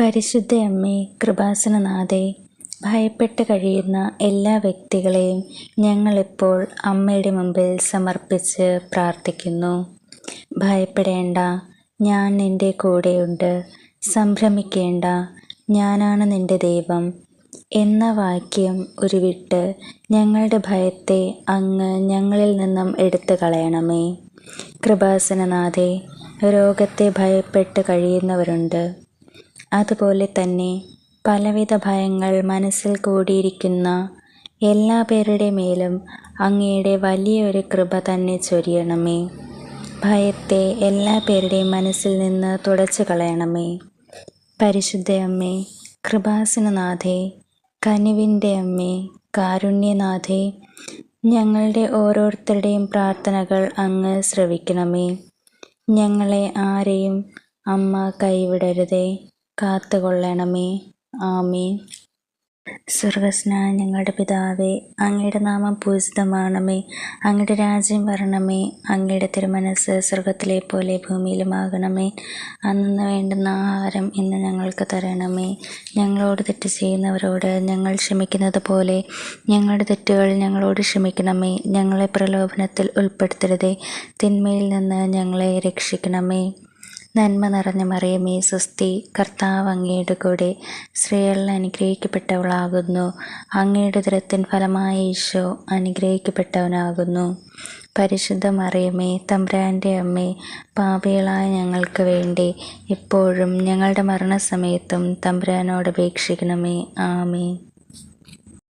പരിശുദ്ധ അമ്മേ കൃപാസനനാഥേ ഭയപ്പെട്ട് കഴിയുന്ന എല്ലാ വ്യക്തികളെയും ഞങ്ങളിപ്പോൾ അമ്മയുടെ മുമ്പിൽ സമർപ്പിച്ച് പ്രാർത്ഥിക്കുന്നു. ഭയപ്പെടേണ്ട ഞാൻ നിന്റെ കൂടെയുണ്ട്. സംഭ്രമിക്കേണ്ട ഞാനാണ് നിന്റെ ദൈവം. എന്ന വാക്യം ഉരുവിട്ട് ഞങ്ങളുടെ ഭയത്തെ അങ്ങ് ഞങ്ങളിൽ നിന്നും എടുത്തു കളയണമേ. കൃപാസനനാഥേ രോഗത്തെ ഭയപ്പെട്ട് കഴിയുന്നവരുണ്ട്. അതുപോലെ തന്നെ പലവിധ ഭയങ്ങൾ മനസ്സിൽ കൂടിയിരിക്കുന്ന എല്ലാ പേരുടെ മേലും അങ്ങയുടെ വലിയൊരു കൃപ തന്നെ ചൊരിയണമേ. ഭയത്തെ എല്ലാ പേരുടെയും മനസ്സിൽ നിന്ന് തുടച്ചു കളയണമേ. പരിശുദ്ധയമ്മേ കൃപാസനനാഥേ കനിവിന്റെ അമ്മേ കാരുണ്യനാഥേ ഞങ്ങളുടെ ഓരോരുത്തരുടെയും പ്രാർത്ഥനകൾ അങ്ങ് ശ്രവിക്കണമേ. ഞങ്ങളെ ആരെയും അമ്മ കൈവിടരുതേ. കാത്തുകൊള്ളണമേ. ആമീൻ. സ്വർഗസ്നായ ഞങ്ങളുടെ പിതാവേ അങ്ങയുടെ നാമം പൂജിതമാണമേ. അങ്ങയുടെ രാജ്യം വരണമേ. അങ്ങയുടെ തിരുമനസ് സ്വർഗത്തിലെ പോലെ ഭൂമിയിലുമാകണമേ. അന്ന് വേണ്ടുന്ന ആഹാരം ഇന്ന് ഞങ്ങൾക്ക് തരണമേ. ഞങ്ങളോട് തെറ്റ് ചെയ്യുന്നവരോട് ഞങ്ങൾ ക്ഷമിക്കുന്നത് പോലെ ഞങ്ങളുടെ തെറ്റുകൾ ഞങ്ങളോട് ക്ഷമിക്കണമേ. ഞങ്ങളെ പ്രലോഭനത്തിൽ ഉൾപ്പെടുത്തരുതേ. തിന്മയിൽ നിന്ന് ഞങ്ങളെ രക്ഷിക്കണമേ. നന്മ നിറഞ്ഞ മറിയമേ സ്വസ്തി കർത്താവ് അങ്ങയുടെ കൂടെ സ്ത്രീകളിൽ അനുഗ്രഹിക്കപ്പെട്ടവളാകുന്നു. അങ്ങയുടെ ദുരത്തിൻ ഫലമായ ഈശോ അനുഗ്രഹിക്കപ്പെട്ടവനാകുന്നു. പരിശുദ്ധ മറിയമേ തമ്പ്രാന്റെ അമ്മേ പാപികളായ ഞങ്ങൾക്ക് വേണ്ടി ഇപ്പോഴും ഞങ്ങളുടെ മരണസമയത്തും തമ്പ്രാനോട് അപേക്ഷിക്കണമേ. ആമേ